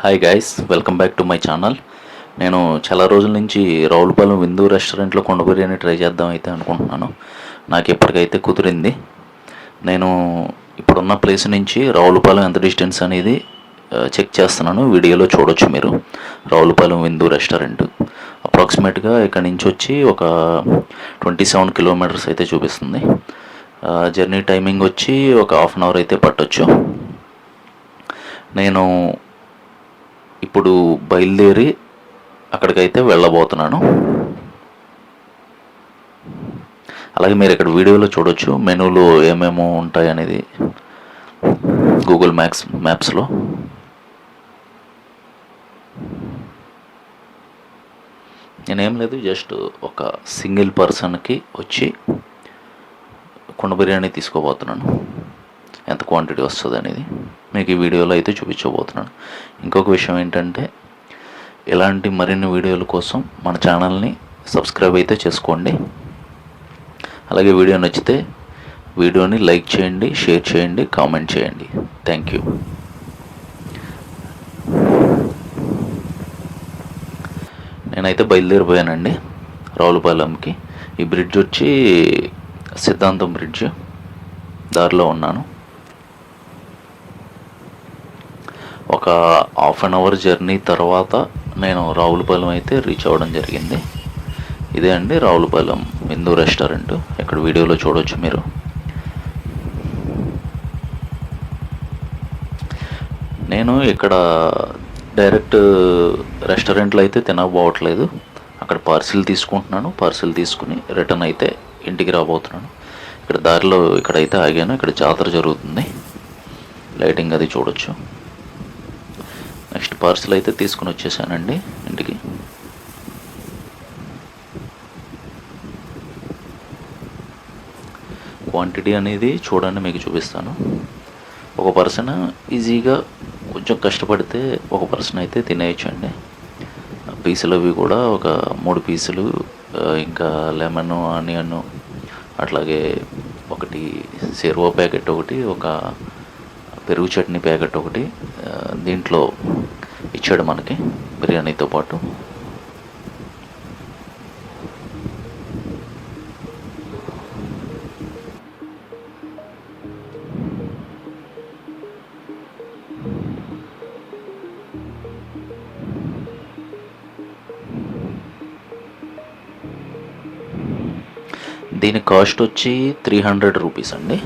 Hi guys welcome back to my channel నేను చాలా రోజుల నుంచి రావులపాలెం విందు రెస్టారెంట్లో కొండ బిర్యానీ ట్రై చేద్దాం అయితే అనుకుంటున్నాను. నాకు ఇప్పటికైతే కుదిరింది. నేను ఇప్పుడున్న ప్లేస్ నుంచి రావులపాలెం ఎంత డిస్టెన్స్ అనేది చెక్ చేస్తున్నాను. వీడియోలో చూడొచ్చు మీరు. రావులపాలెం విందు రెస్టారెంట్. అప్రాక్సిమేట్గా ఇక్కడ నుంచి వచ్చి ఒక ట్వంటీ సెవెన్ కిలోమీటర్స్ అయితే చూపిస్తుంది. జర్నీ టైమింగ్ వచ్చి ఒక హాఫ్ అన్ అవర్ అయితే పట్టొచ్చు. నేను ఇప్పుడు బయలుదేరి అక్కడికైతే వెళ్ళబోతున్నాను. అలాగే మీరు ఇక్కడ వీడియోలో చూడొచ్చు మెనూలో ఏమేమో ఉంటాయి అనేది గూగుల్ మ్యాప్స్ మ్యాప్స్లో నేనేం లేదు జస్ట్ ఒక సింగిల్ పర్సన్కి వచ్చి కుండ బిర్యానీ తీసుకోబోతున్నాను. ఎంత క్వాంటిటీ వస్తుంది అనేది. మీకు ఈ వీడియోలో అయితే చూపించబోతున్నాను. ఇంకొక విషయం ఏంటంటే ఇలాంటి మరిన్ని వీడియోల కోసం మన ఛానల్ని సబ్స్క్రైబ్ అయితే చేసుకోండి. అలాగే వీడియో నచ్చితే వీడియోని లైక్ చేయండి షేర్ చేయండి కామెంట్ చేయండి. Thank you. నేనైతే బయలుదేరిపోయానండి రావులపాలెంకి. ఈ బ్రిడ్జ్ వచ్చి సిద్ధాంతం బ్రిడ్జ్ దారిలో ఉన్నాను. ఒక హాఫ్ అన్ అవర్ జర్నీ తర్వాత నేను రావులపాలెం అయితే రీచ్ అవ్వడం జరిగింది. ఇదే అండి రావులపాలెం హిందూ రెస్టారెంట్. ఇక్కడ వీడియోలో చూడవచ్చు మీరు. నేను ఇక్కడ డైరెక్ట్ రెస్టారెంట్లో అయితే తినబోవట్లేదు. అక్కడ పార్సిల్ తీసుకుంటున్నాను. పార్సిల్ తీసుకుని రిటర్న్ అయితే ఇంటికి రాబోతున్నాను. ఇక్కడ దారిలో ఇక్కడైతే ఆగాను. ఇక్కడ జాతర జరుగుతుంది. లైటింగ్ అది చూడొచ్చు. నెక్స్ట్ పార్సల్ అయితే తీసుకుని వచ్చేసానండి ఇంటికి. క్వాంటిటీ అనేది చూడండి మీకు చూపిస్తాను. ఒక పర్సన్ ఈజీగా కొంచెం కష్టపడితే ఒక పర్సన్ అయితే తినేయచ్చండి. పీసులు అవి కూడా ఒక మూడు పీసులు ఇంకా లెమన్ ఆనియన్ అట్లాగే ఒకటి సెర్వో ప్యాకెట్ ఒకటి ఒక పెరుగు చట్నీ ప్యాకెట్ ఒకటి దీంట్లో ఇచ్చాడు మనకి బిర్యానీతో పాటు. దీని కాస్ట్ వచ్చి త్రీ హండ్రెడ్ రూపీస్ అండి.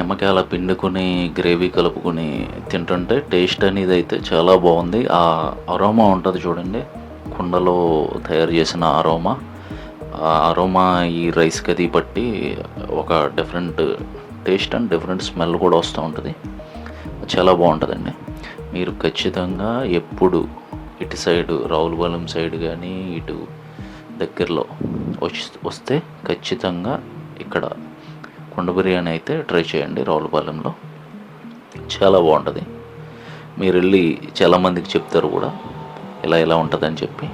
నిమ్మకాయల పిండుకొని గ్రేవీ కలుపుకొని తింటుంటే టేస్ట్ అనేది అయితే చాలా బాగుంది. ఆ అరోమా ఉంటుంది చూడండి. కుండలో తయారు చేసిన అరోమా. ఆ అరోమా ఈ రైస్ కది బట్టి ఒక different taste and different smell కూడా వస్తూ ఉంటుంది. చాలా బాగుంటుందండి. మీరు ఖచ్చితంగా ఎప్పుడు ఇటు సైడ్ రావులపాలెం సైడ్ కానీ ఇటు దగ్గరలో వచ్చి వస్తే ఖచ్చితంగా ఇక్కడ కుండ బిర్యానీ అయితే ట్రై చేయండి రావులపాలెంలో చాలా బాగుంటుంది. మీరు వెళ్ళి చాలామందికి చెప్తారు కూడా. ఇలా ఇలా ఉంటుందని చెప్పి.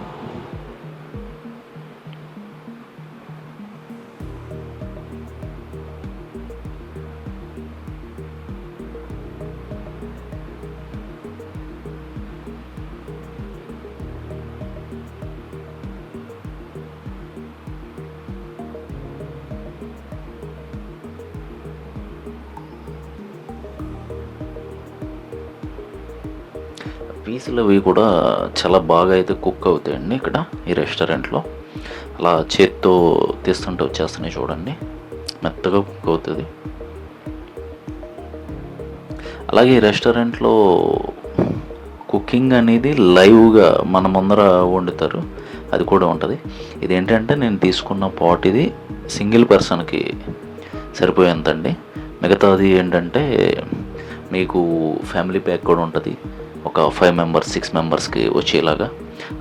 పీసులు అవి కూడా చాలా బాగా అయితే కుక్ అవుతాయండి ఇక్కడ ఈ రెస్టారెంట్లో. అలా చేత్తో తీస్తుంటే వచ్చేస్తున్నాయి చూడండి. మెత్తగా కుక్ అవుతుంది. అలాగే ఈ రెస్టారెంట్లో కుకింగ్ అనేది లైవ్గా మన ముందర వండుతారు. అది కూడా ఉంటుంది. ఇదేంటంటే నేను తీసుకున్న పాట్ ఇది సింగిల్ పర్సన్కి సరిపోయేంతండి. మిగతాది ఏంటంటే మీకు ఫ్యామిలీ ప్యాక్ కూడా ఉంటుంది. ఒక ఫైవ్ మెంబర్స్ సిక్స్ మెంబర్స్కి వచ్చేలాగా.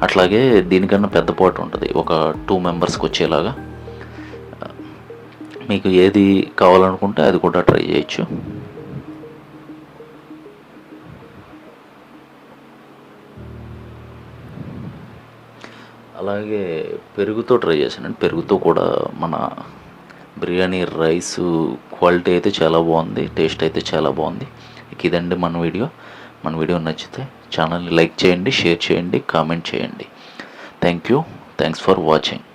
అట్లాగే దీనికన్నా పెద్ద పాటు ఉంటుంది ఒక టూ మెంబర్స్కి వచ్చేలాగా. మీకు ఏది కావాలనుకుంటే అది కూడా ట్రై చేయొచ్చు. అలాగే పెరుగుతో ట్రై చేశానండి పెరుగుతో కూడా మన బిర్యానీ రైస్ క్వాలిటీ అయితే చాలా బాగుంది టేస్ట్ అయితే చాలా బాగుంది. ఇదండి మన వీడియో. మన వీడియో నచ్చితే ఛానల్ని లైక్ చేయండి షేర్ చేయండి కామెంట్ చేయండి. Thank you thanks for watching